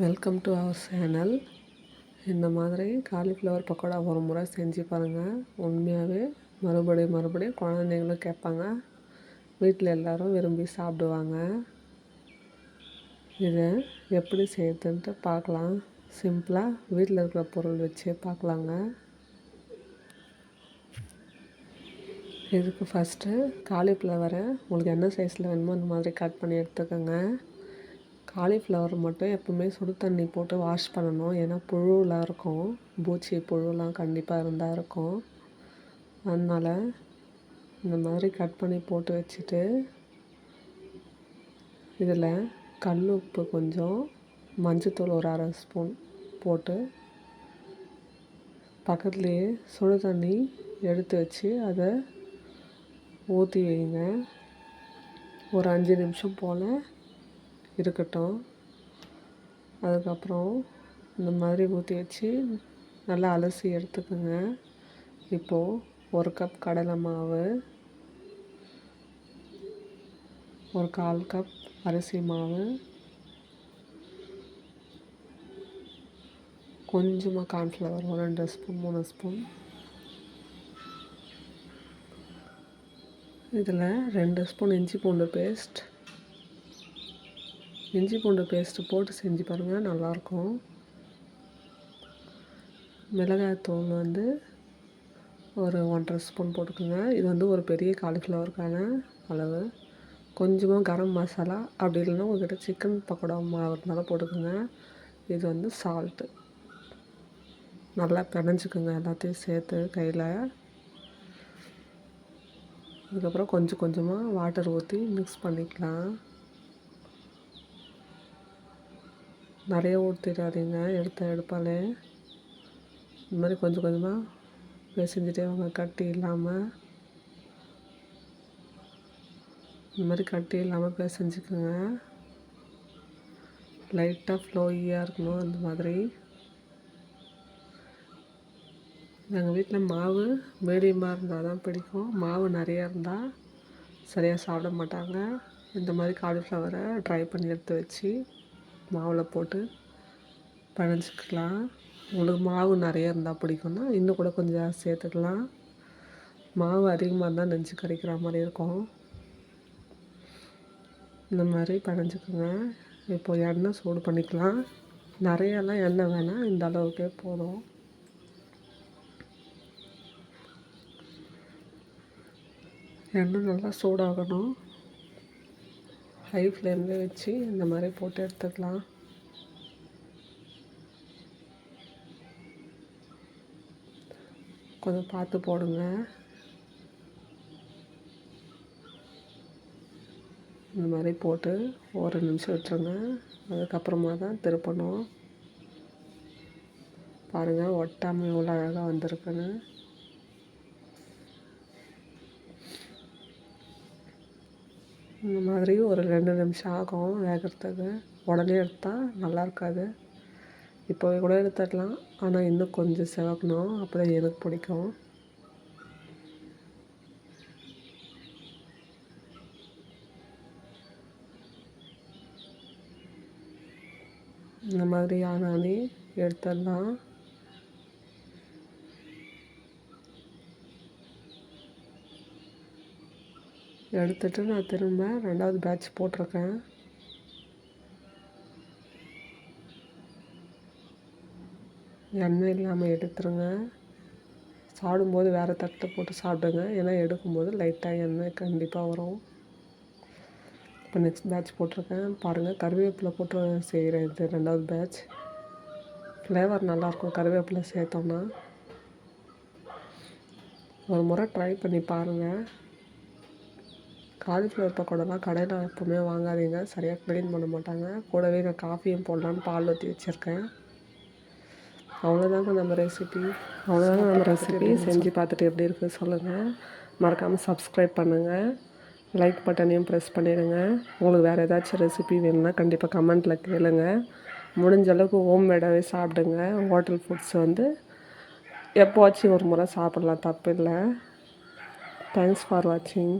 Welcome to our channel இந்த மாதிரி cauliflower pakoda ஒரு முறை செஞ்சு பாருங்கள் உண்மையாகவே மறுபடியும் மறுபடியும் குழந்தைங்களும் கேட்பாங்க. வீட்டில் எல்லோரும் விரும்பி சாப்பிடுவாங்க. இதை எப்படி செய்யறதுன்ட்டு பார்க்கலாம். சிம்பிளாக வீட்டில் இருக்கிற பொருள் வச்சு பார்க்கலாங்க. இதுக்கு ஃபஸ்ட்டு காலிஃப்ளவரை உங்களுக்கு என்ன சைஸில் வேணுமோ அந்த மாதிரி கட் பண்ணி எடுத்துக்கோங்க. காலிஃப்ளவர் மட்டும் எப்பவுமே சுடு தண்ணி போட்டு வாஷ் பண்ணணும். ஏன்னா புழுலாம் இருக்கும். பூச்சி புழுலாம் கண்டிப்பாக இருந்தால் இருக்கும். அதனால் இந்த மாதிரி கட் பண்ணி போட்டு வச்சுட்டு இதில் கல் உப்பு கொஞ்சம் மஞ்சத்தூள் ஒரு அரை ஸ்பூன் போட்டு பக்கத்துலேயே சுடு தண்ணி எடுத்து வச்சு அதை ஊற்றி வைங்க. ஒரு அஞ்சு நிமிஷம் போல் இருக்கட்டும். அதுக்கப்புறம் இந்த மாதிரி ஊற்றி வச்சு நல்லா அலசி எடுத்துக்கோங்க. இப்போது ஒரு கப் கடலை மாவு ஒரு கால் கப் அரிசி மாவு கொஞ்சமாக கார்ன்ஃப்ளவர் ஒரு ரெண்டு ஸ்பூன் மூணு ஸ்பூன் இதில் ரெண்டு ஸ்பூன் இஞ்சி பூண்டு பேஸ்ட் இஞ்சி பூண்டு பேஸ்ட்டு போட்டு செஞ்சு பாருங்கள் நல்லாயிருக்கும். மிளகாய்த்தூள் வந்து ஒரு ஒன்றரை ஸ்பூன் போட்டுக்கோங்க. இது வந்து ஒரு பெரிய காலிஃப்ளவருக்கான அளவு. கொஞ்சமாக கரம் மசாலா அப்படி இல்லைன்னா உங்கள்கிட்ட சிக்கன் பக்கோடா மாவு இருந்தாலும் போட்டுக்கோங்க. இது வந்து சால்ட்டு நல்லா பிணைஞ்சிக்கோங்க எல்லாத்தையும் சேர்த்து கையில். அதுக்கப்புறம் கொஞ்சம் கொஞ்சமாக வாட்டர் ஊற்றி மிக்ஸ் பண்ணிக்கலாம். நிறைய ஊற்றிடாதீங்க எடுத்த எடுப்பாலே இந்த மாதிரி கொஞ்சம் கொஞ்சமாக பேசிஞ்சிட்டே வாங்க கட்டி இல்லாமல் இந்த மாதிரி கட்டி இல்லாமல் பிசைஞ்சிக்கோங்க லைட்டாக ஃப்ளோயியாக இருக்கணும் அந்த மாதிரி. எங்கள் வீட்டில் மாவு மீடியமாக இருந்தால் தான் பிடிக்கும். மாவு நிறையா இருந்தால் சரியாக சாப்பிட மாட்டாங்க. இந்த மாதிரி காலிஃப்ளவரை ட்ரை பண்ணி எடுத்து வச்சு மாவில் போட்டு பிணைஞ்சிக்கலாம் உங்களுக்கு மாவு நிறைய இருந்தால் பிடிக்கும்னா இன்னும் கூட கொஞ்சம் சேர்த்துக்கலாம். மாவு அதிகமாக இருந்தால் நெஞ்சு கறிக்கிற மாதிரி இருக்கும். இந்த மாதிரி பிணைஞ்சிக்கோங்க இப்போ எண்ணெய் சூடு பண்ணிக்கலாம். நிறையெல்லாம் எண்ணெய் வேணாம் இந்த அளவுக்கே போதும். எண்ணெய் நல்லா சூடாகணும். ஹை ஃப்ளேமில் வச்சு இந்த மாதிரி போட்டு எடுத்துக்கலாம். கொஞ்சம் பார்த்து போடுங்க. இந்த மாதிரி போட்டு ஒரு நிமிஷம் விட்டுருங்க அதுக்கப்புறமா தான் திருப்பணும். பாருங்கள் ஒட்டாமல் எவ்வளோ அழகாக வந்திருக்குன்னு. இந்த மாதிரி ஒரு ரெண்டு நிமிஷம் ஆகும் வேகிறதுக்கு. உடனே எடுத்தால் நல்லா இருக்காது. இப்போவே கூட எடுத்துடலாம். ஆனால் இன்னும் கொஞ்சம் செவக்கணும். அப்போ எனக்கு பிடிக்கும். இந்த மாதிரி ஆனாலே எடுத்துடலாம். எடுத்துட்டு நான் திரும்ப ரெண்டாவது பேட்ச் போட்டிருக்கேன். எண்ணெய் இல்லாமல் எடுத்துருங்க. சாப்பிடும்போது வேறு தட்டை போட்டு சாப்பிடுங்க. ஏன்னா எடுக்கும்போது லைட்டாக எண்ணெய் கண்டிப்பாக வரும். இப்போ நெக்ஸ்ட் பேட்ச் போட்டிருக்கேன். பாருங்கள் கருவேப்பிலை போட்டு செய்கிறேன் இது ரெண்டாவது பேட்ச் ஃப்ளேவர் நல்லாயிருக்கும் கருவேப்பிலை சேர்த்தோன்னா ஒரு முறை ட்ரை பண்ணி பாருங்கள் காலிஃப்ளவர் பக்கோடாலாம் கடையில் எப்போவுமே வாங்காதீங்க. சரியாக க்ளீன் பண்ண மாட்டாங்க. கூடவே நான் காஃபியும் போடலான்னு பால் ஊற்றி வச்சுருக்கேன். அவ்வளோதாங்க நம்ம ரெசிபி அவ்வளோதாங்க நம்ம ரெசிபி செஞ்சு பார்த்துட்டு எப்படி இருக்குது சொல்லுங்கள் மறக்காமல் சப்ஸ்கிரைப் பண்ணுங்கள் லைக் பட்டனையும் ப்ரெஸ் பண்ணிடுங்க. உங்களுக்கு வேறு ஏதாச்சும் ரெசிபி வேணும்னா கண்டிப்பாக கமெண்ட்டில் கேளுங்க. முடிஞ்ச அளவுக்கு ஹோம் மேடாகவே சாப்பிடுங்க. ஹோட்டல் ஃபுட்ஸ் வந்து எப்போவாச்சும் ஒரு முறை சாப்பிட்லாம். தப்பு இல்லை தேங்க்ஸ் ஃபார் வாட்சிங்